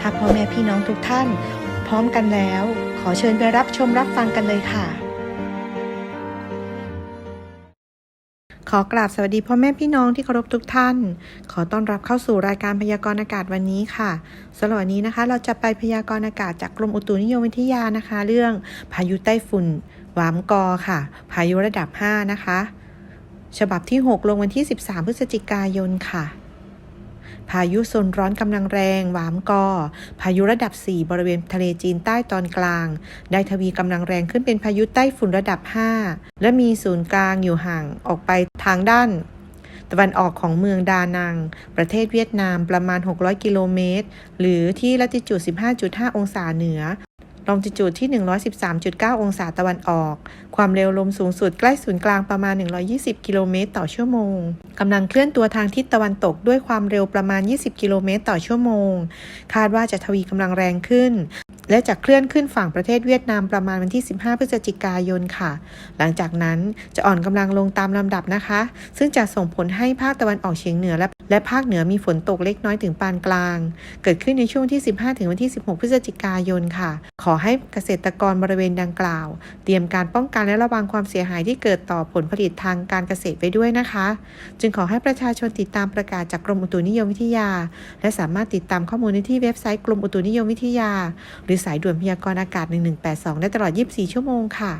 ถ้าพ่อแม่พี่น้องทุกท่าน พร้อมกันแล้ว ขอเชิญไปรับชมรับฟังกันเลยค่ะ ขอกราบสวัสดีพ่อแม่พี่น้องที่เคารพทุกท่าน ขอต้อนรับเข้าสู่รายการพยากรณ์อากาศวันนี้ค่ะสำหรับวันนี้นะคะ เราจะไปพยากรณ์อากาศจากกรมอุตุนิยมวิทยานะคะ เรื่องพายุไต้ฝุ่นหวามกอค่ะ พายุระดับ 5 นะคะ ฉบับที่ 6 ลงวันที่ 13 พฤศจิกายนค่ะ พายุโซนร้อนกำลังแรงหวามกอ พายุระดับ 4 บริเวณทะเลจีนใต้ตอนกลาง ได้ทวีกำลังแรงขึ้นเป็นพายุไต้ฝุ่นระดับ 5 และมีศูนย์กลางอยู่ห่างออกไปทางด้านตะวันออกของเมืองดานัง ประเทศเวียดนามประมาณ 600 กิโลเมตร หรือที่ละติจูด 15.5 องศาเหนือ ลองจิจูดที่ 113.9 องศาตะวันออก ความเร็วลมสูงสุดใกล้ศูนย์กลางประมาณ 120 กิโลเมตรต่อชั่วโมง กำลังเคลื่อนตัวทางทิศตะวันตกด้วยความเร็วประมาณ 20 กิโลเมตรต่อชั่วโมง คาดว่าจะทวีกำลังแรงขึ้น และจะเคลื่อนขึ้นฝั่งประเทศเวียดนามประมาณวันที่ 15 พฤศจิกายนค่ะ หลังจากนั้นจะอ่อนกำลังลงตามลำดับนะคะ ซึ่งจะส่งผลให้ภาคตะวันออกเฉียงเหนือและ และภาคเหนือมีฝนตกเล็กน้อยถึงปานกลาง เกิดขึ้นในช่วงที่ 15 ถึงวันที่ 16 พฤศจิกายนค่ะ ขอให้เกษตรกรบริเวณดังกล่าว เตรียมการป้องกันและระวังความเสียหายที่เกิดต่อผลผลิตทางการเกษตรไว้ด้วยนะคะ จึงขอให้ประชาชนติดตามประกาศจากกรมอุตุนิยมวิทยา และสามารถติดตามข้อมูลได้ที่เว็บไซต์กรมอุตุนิยมวิทยา หรือสายด่วนพยากรณ์อากาศ 1182 ได้ตลอด 24 ชั่วโมงค่ะ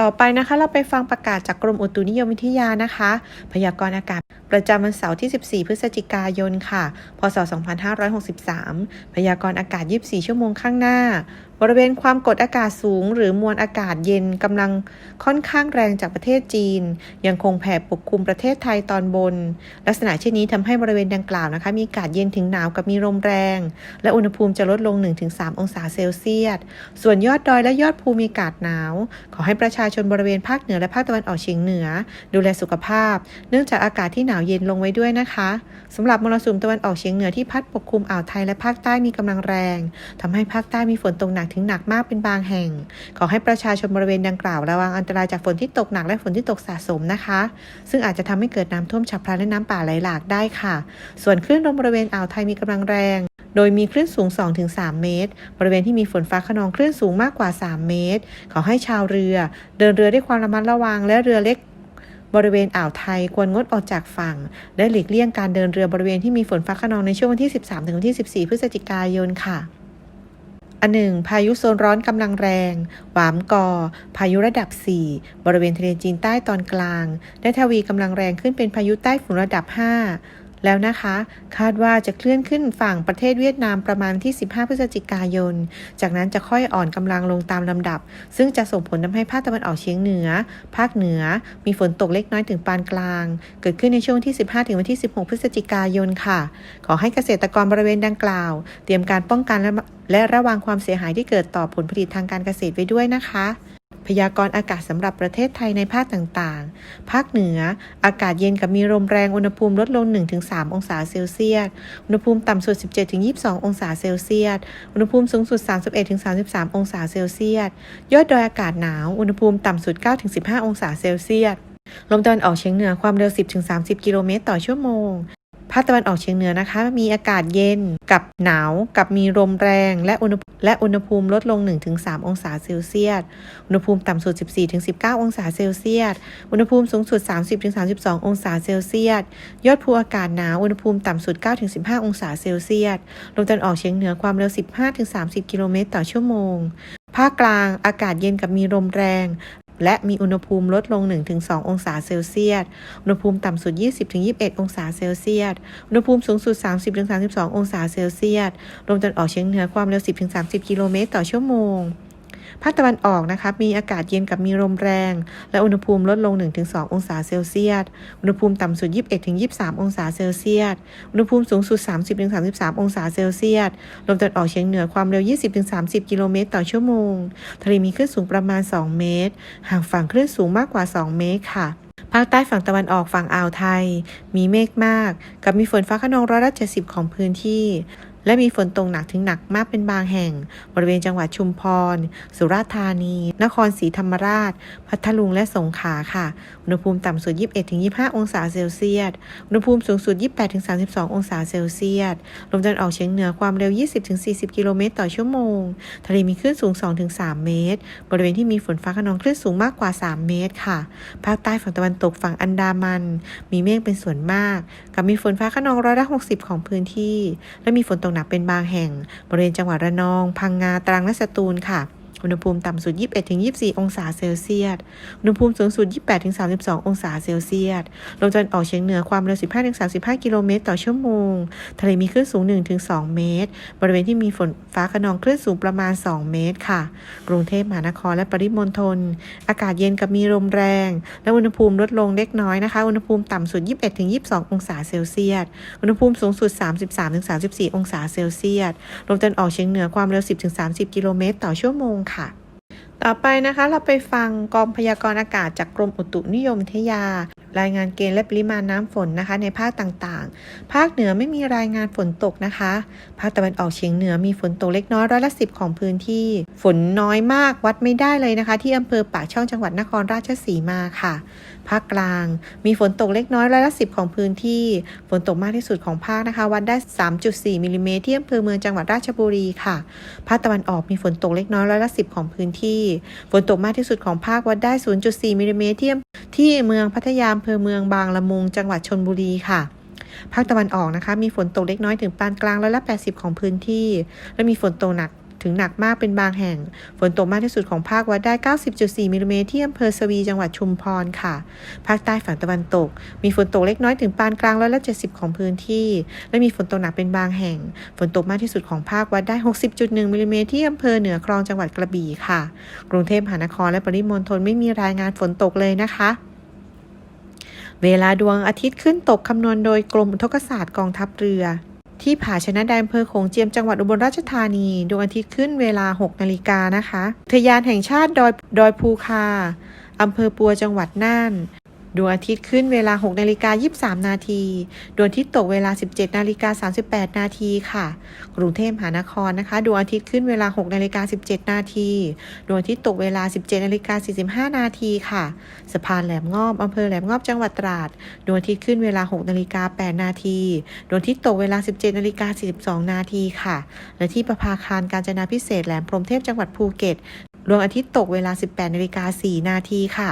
ต่อไปนะคะเราไปฟังประกาศจากกรมอุตุนิยมวิทยานะคะ พยากรณ์อากาศ ประจำวันเสาร์ที่ 14 พฤศจิกายนค่ะ พศ 2563 พยากรณ์อากาศ 24 ชั่วโมงข้างหน้าบริเวณความกดอากาศสูง หรือมวลอากาศเย็นกำลังค่อนข้างแรงจากประเทศจีน ยังคงแผ่ปกคลุมประเทศไทยตอนบน ลักษณะเช่นนี้ทำให้บริเวณดังกล่าวนะคะ มีอากาศเย็นถึงหนาวกับมีลมแรง และอุณหภูมิจะลดลง 1-3 องศาเซลเซียส ส่วนยอดดอยและยอดภูมีอากาศหนาว ขอให้ประชาชนบริเวณภาคเหนือและภาคตะวันออกเฉียงเหนือ ดูแลสุขภาพ เนื่องจากอากาศที่หนาวเย็นลงไว้ด้วยนะคะสำหรับมรสุมตะวันออกเฉียงเหนือที่พัดปกคลุมอ่าวไทยและภาคใต้มีกำลังแรงทำให้ภาคใต้มีฝนตกหนักถึงหนักมากเป็นบางแห่ง ขอให้ประชาชนบริเวณดังกล่าวระวังอันตรายจากฝนที่ตกหนักและฝนที่ตกสะสมนะคะ ซึ่งอาจจะทำให้เกิดน้ำท่วมฉับพลันและน้ำป่าไหลหลากได้ค่ะ ส่วนคลื่นลมบริเวณอ่าวไทยมีกำลังแรง โดยมีคลื่นสูง 2-3 เมตร บริเวณที่มีฝนฟ้าขนองคลื่นสูงมากกว่า 3 เมตร ขอให้ชาวเรือ เดินเรือด้วยความระมัดระวังและเรือเล็กบริเวณอ่าวไทยควรงดออกจากฝั่ง และหลีกเลี่ยงการเดินเรือบริเวณที่มีฝนฟ้าขนองในช่วงวันที่ 13ถึงวันที่14พฤศจิกายนค่ะ อันหนึ่งพายุโซนร้อนกำลังแรง หวามกอ พายุระดับ 4 บริเวณทะเลจีนใต้ตอนกลาง ได้ทวีกำลังแรงขึ้นเป็นพายุใต้ฝุ่นระดับ 5 แล้วนะคะ คาดว่าจะเคลื่อนขึ้นฝั่งประเทศเวียดนามประมาณที่ 15 พฤศจิกายน จากนั้นจะค่อยอ่อนกำลังลงตามลำดับ ซึ่งจะส่งผลทำให้ภาคตะวันออกเฉียงเหนือ ภาคเหนือ มีฝนตกเล็กน้อยถึงปานกลาง เกิดขึ้นในช่วงที่ 15 ถึงวันที่ 16 พฤศจิกายนค่ะ ขอให้เกษตรกรบริเวณดังกล่าว เตรียมการป้องกันและและระวังความเสียหายที่เกิดต่อผลผลิตทางการเกษตรไว้ด้วยนะคะ พยากรณ์อากาศสำหรับประเทศไทยในภาคต่างๆ ภาคเหนือ อากาศเย็นกับมีลมแรง อุณหภูมิลดลง 1-3 องศาเซลเซียส อุณหภูมิต่ำสุด 17-22 องศาเซลเซียส อุณหภูมิสูงสุด 31-33 องศาเซลเซียส ยอดดอยอากาศหนาว อุณหภูมิต่ำสุด 9-15 องศาเซลเซียส ลมตะวันออกเฉียงเหนือความเร็ว 10-30 กิโลเมตรต่อชั่วโมง ภาคตะวันออกเฉียงเหนือนะคะ มีอากาศเย็นกับหนาวกับมีลมแรง และอุณหและอุณหภูมิลดลง 1-3 องศาเซลเซียส อุณหภูมิต่ำสุด 14-19 องศาเซลเซียส อุณหภูมิสูงสุด 30-32 องศาเซลเซียส ยอดภูอากาศหนาว อุณหภูมิต่ำสุด 9-15 องศาเซลเซียส ลมตะวันออกเฉียงเหนือความเร็ว 15-30 กิโลเมตรต่อชั่วโมงภาคกลางอากาศเย็นกับมีลมแรง และมีอุณหภูมิลดลง 1-2 องศาเซลเซียส อุณหภูมิต่ำสุด 20-21 องศาเซลเซียส อุณหภูมิสูงสุด 30-32 องศาเซลเซียส ลมตะวันออกเฉียงเหนือความเร็ว 10-30 กิโลเมตรต่อชั่วโมง ภาคตะวันออกนะคะมีอากาศเย็นกับมีลมแรง และอุณหภูมิลดลง 1-2 องศาเซลเซียส อุณหภูมิต่ำสุด 21-23 องศาเซลเซียส อุณหภูมิสูงสุด 30-33 องศาเซลเซียส ลมตะวันออกเฉียงเหนือความเร็ว 20-30 กิโลเมตรต่อชั่วโมง ทะเลมีคลื่นสูงประมาณ 2 เมตร ห่างฝั่งคลื่นสูงมากกว่า 2 เมตรค่ะภาคใต้ฝั่งตะวันออกฝั่งอ่าวไทย มีเมฆมาก กับมีฝนฟ้าขนองร้อยละ70ของพื้นที่ และมีฝนตกหนักถึงหนักมากเป็นบางแห่ง บริเวณจังหวัดชุมพร สุราษฎร์ธานี นครศรีธรรมราช พัทลุงและสงขลาค่ะ อุณหภูมิต่ำสุด 21-25 องศาเซลเซียส อุณหภูมิสูงสุด 28-32 องศาเซลเซียส ลมตะวันออกเฉียงเหนือความเร็ว 20-40 กิโลเมตรต่อชั่วโมง ทะเลมีคลื่นสูง 2-3 เมตร บริเวณที่มีฝนฟ้าขนองคลื่นสูงมากกว่า 3 เมตรค่ะ ภาคใต้ฝั่งตะวันตกฝั่งอันดามัน มีเมฆเป็นส่วนมาก กับมีฝนฟ้าขนองร้อยละ 60 ของพื้นที่ และมีฝนตกหนักเป็นบางแห่ง บริเวณจังหวัดระนอง พังงา ตรังและสตูลค่ะ อุณหภูมิต่ำสุด 21-24 องศาเซลเซียส อุณหภูมิสูงสุด 28-32 องศาเซลเซียส ลมตะวันออกเฉียงเหนือความเร็ว 15-35 กิโลเมตรต่อชั่วโมง ทะเลมีคลื่นสูง 1-2 เมตร บริเวณที่มีฝนฟ้าขนองคลื่นสูงประมาณ 2 เมตรค่ะ กรุงเทพมหานครและปริมณฑล อากาศเย็นกับมีลมแรง และอุณหภูมิลดลงเล็กน้อยนะคะ อุณหภูมิต่ำสุด 21-22 องศาเซลเซียส อุณหภูมิสูงสุด 33-34 องศาเซลเซียส ลมตะวันออกเฉียงเหนือความเร็ว 10-30 กิโลเมตรต่อชั่วโมงค่ะต่อไปนะคะเราไปฟังกองพยากรณ์อากาศจากกรมอุตุนิยมวิทยา รายงานเกณฑ์และปริมาณน้ำฝนนะคะ ในภาคต่างๆ ภาคเหนือไม่มีรายงานฝนตกนะคะ ภาคตะวันออกเฉียงเหนือมีฝนตกเล็กน้อยร้อยละสิบของพื้นที่ ฝนน้อยมากวัดไม่ได้เลยนะคะ ที่อำเภอปากช่องจังหวัดนครราชสีมาค่ะ ภาคกลาง มีฝนตกเล็กน้อยร้อยละสิบของพื้นที่ ฝนตกมากที่สุดของภาคนะคะ วัดได้ 3.4มิลลิเมตรที่อำเภอเมืองจังหวัดราชบุรีค่ะ ภาคตะวันออกมีฝนตกเล็กน้อยร้อยละสิบของพื้นที่ ฝนตกมากที่สุดของภาควัดได้ 0.4มิลลิเมตรที่ที่เมืองพัทยาอำเภอเมืองบางละมุง จังหวัดชนบุรีค่ะภาคตะวันออกนะคะ มีฝนตกเล็กน้อยถึงปานกลางร้อยละ 80 ของพื้นที่ และมีฝนตกหนัก ถึงหนักมากเป็นบางแห่ง ฝนตกมากที่สุดของภาควัดได้ 90.4มิลลิเมตรที่อำเภอสวีจังหวัดชุมพรค่ะ ภาคใต้ฝั่งตะวันตก มีฝนตกเล็กน้อยถึงปานกลางร้อยละ70 ของพื้นที่ และมีฝนตกหนักเป็นบางแห่ง ฝนตกมากที่สุดของภาควัดได้ 60.1มิลลิเมตรที่อำเภอเหนือคลองจังหวัดกระบี่ค่ะ กรุงเทพมหานครและปริมณฑลไม่มีรายงานฝนตกเลยนะคะเวลาดวงอาทิตย์ขึ้นตกคำนวณโดยกรมอุทกศาสตร์กองทัพเรือ ที่ผาชนะแดนอำเภอโขงเจียมจังหวัดอุบลราชธานีดวงอาทิตย์ขึ้นเวลา 6 นาฬิกานะคะอุทยานแห่งชาติดอยดอยภูคาอำเภอปัวจังหวัดน่าน ดวงอาทิตย์ขึ้นเวลา6นาฬิกา23 นาที ดวงอาทิตย์ตกเวลา 17นาฬิกา38 นาทีค่ะ กรุงเทพมหานครนะคะ ดวงอาทิตย์ขึ้นเวลา6นาฬิกา17 นาที ดวงอาทิตย์ตกเวลา 17นาฬิกา45 นาทีค่ะ สะพานแหลมงอบอำเภอแหลมงอบจังหวัดตราด ดวงอาทิตย์ขึ้นเวลา6นาฬิกา8นาที ดวงอาทิตย์ตกเวลา 17นาฬิกา42 นาทีค่ะ และที่ประภาคารการจนาพิเศษแหลมพรหมเทพจังหวัดภูเก็ต ดวงอาทิตย์ตกเวลา 18นาฬิกา4นาทีค่ะ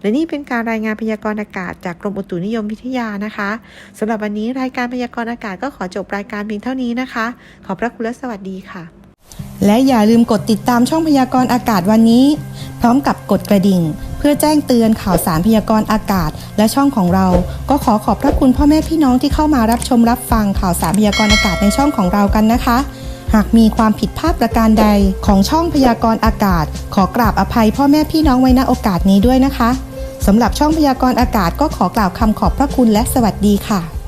และนี่เป็นการรายงานพยากรณ์อากาศจากกรมอุตุนิยมวิทยานะคะสำหรับวันนี้รายการพยากรณ์อากาศก็ขอจบรายการเพียงเท่านี้นะคะ ขอบพระคุณและสวัสดีค่ะ และอย่าลืมกดติดตามช่องพยากรณ์อากาศวันนี้ พร้อมกับกดกระดิ่ง เพื่อแจ้งเตือนข่าวสารพยากรณ์อากาศ และช่องของเรา ก็ขอขอบพระคุณพ่อแม่พี่น้องที่เข้ามารับชมรับฟังข่าวสารพยากรณ์อากาศในช่องของเรากันนะคะ หากมีความผิดพลาดประการใดของช่องพยากรณ์อากาศ ขอกราบอภัยพ่อแม่พี่น้องไว้ณโอกาสนี้ด้วยนะคะสำหรับช่องพยากรณ์อากาศก็ขอกล่าวคำขอบพระคุณและสวัสดีค่ะ